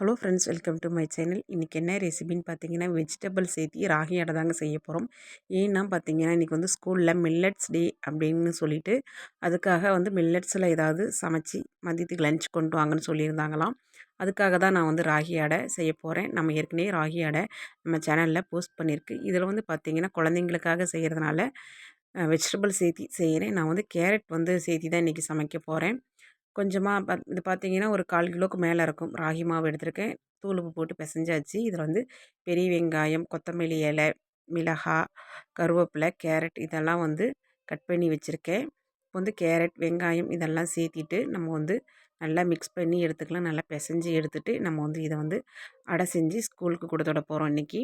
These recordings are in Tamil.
Hello friends welcome to my channel. இன்றைக்கி என்ன ரெசிபின்னு பார்த்தீங்கன்னா வெஜிடபிள் சேர்த்தி ராகி அடை தாங்க செய்ய போகிறோம் ஏன்னா பார்த்தீங்கன்னா இன்றைக்கி வந்து ஸ்கூலில் மில்லட்ஸ் டே அப்படின்னு சொல்லிட்டு அதுக்காக வந்து மில்லட்ஸில் ஏதாவது சமைச்சி மதியத்துக்கு லஞ்ச் கொண்டு வாங்கன்னு சொல்லியிருந்தாங்களாம். அதுக்காக தான் நான் வந்து ராகி அடை செய்ய போகிறேன் நம்ம ஏற்கனவே ராகி அடை நம்ம சேனலில் போஸ்ட் பண்ணியிருக்கு. இதில் வந்து பார்த்திங்கன்னா குழந்தைங்களுக்காக செய்கிறதுனால வெஜிடபிள் சேர்த்தி செய்கிறேன் நான் வந்து கேரட் வந்து சேர்த்தி தான் இன்றைக்கி சமைக்க போகிறேன் கொஞ்சமாக பத் இது பார்த்தீங்கன்னா ஒரு கால் கிலோவுக்கு மேலே இருக்கும். ராகி மாவு எடுத்திருக்கேன். தூள் உப்பு போட்டு பிசைஞ்சாச்சு. இதில் வந்து பெரிய வெங்காயம் கொத்தமல்லி இலை மிளகாய் கருவேப்பிலை கேரட் இதெல்லாம் வந்து கட் பண்ணி வச்சுருக்கேன். இப்போ வந்து கேரட் வெங்காயம் இதெல்லாம் சேர்த்திட்டு நம்ம வந்து நல்லா மிக்ஸ் பண்ணி எடுத்துக்கலாம். நல்லா பிசைஞ்சு எடுத்துகிட்டு நம்ம வந்து இதை வந்து அடை செஞ்சு ஸ்கூலுக்கு கொடுத்துட போகிறோம் இன்றைக்கி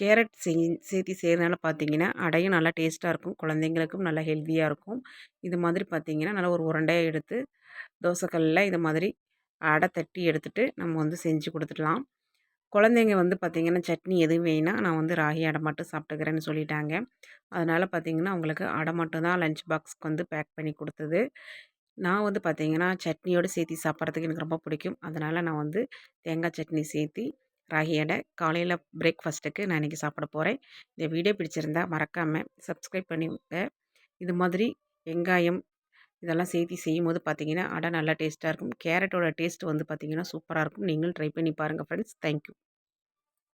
கேரட் செய் சேர்த்தி செய்கிறதுனால பார்த்தீங்கன்னா அடையும் நல்லா டேஸ்ட்டாக இருக்கும். குழந்தைங்களுக்கும் நல்லா ஹெல்த்தியாக இருக்கும். இது மாதிரி பார்த்திங்கன்னா நல்லா ஒரு உருண்டையாக எடுத்து தோசைக்கல்லில் இது மாதிரி அடை தட்டி எடுத்துகிட்டு நம்ம வந்து செஞ்சு கொடுத்துடலாம். குழந்தைங்க வந்து பார்த்திங்கன்னா சட்னி எதுவும் வேணால் நான் வந்து ராகி அடை மட்டும் சாப்பிட்டுக்கிறேன்னு சொல்லிட்டாங்க. அதனால் பார்த்திங்கன்னா அவங்களுக்கு அடை மட்டும் தான் லஞ்ச் பாக்ஸ்க்கு வந்து பேக் பண்ணி கொடுத்தது. நான் வந்து பார்த்திங்கன்னா சட்னியோடு சேர்த்தி சாப்பிட்றதுக்கு எனக்கு ரொம்ப பிடிக்கும். அதனால் நான் வந்து தேங்காய் சட்னி சேர்த்தி ராகி அடை காலையில் பிரேக்ஃபாஸ்ட்டுக்கு நான் இன்றைக்கி சாப்பிட போகிறேன் இந்த வீடியோ பிடிச்சிருந்தா மறக்காமல் சப்ஸ்கிரைப் பண்ணிவிட்டு இது மாதிரி வெங்காயம் இதெல்லாம் சேர்த்தி செய்யும்போது பார்த்தீங்கன்னா அடை நல்லா டேஸ்ட்டாக இருக்கும். கேரட்டோட டேஸ்ட் வந்து பார்த்திங்கன்னா சூப்பராக இருக்கும். நீங்களும் ட்ரை பண்ணி பாருங்கள் ஃப்ரெண்ட்ஸ். தேங்க்யூ.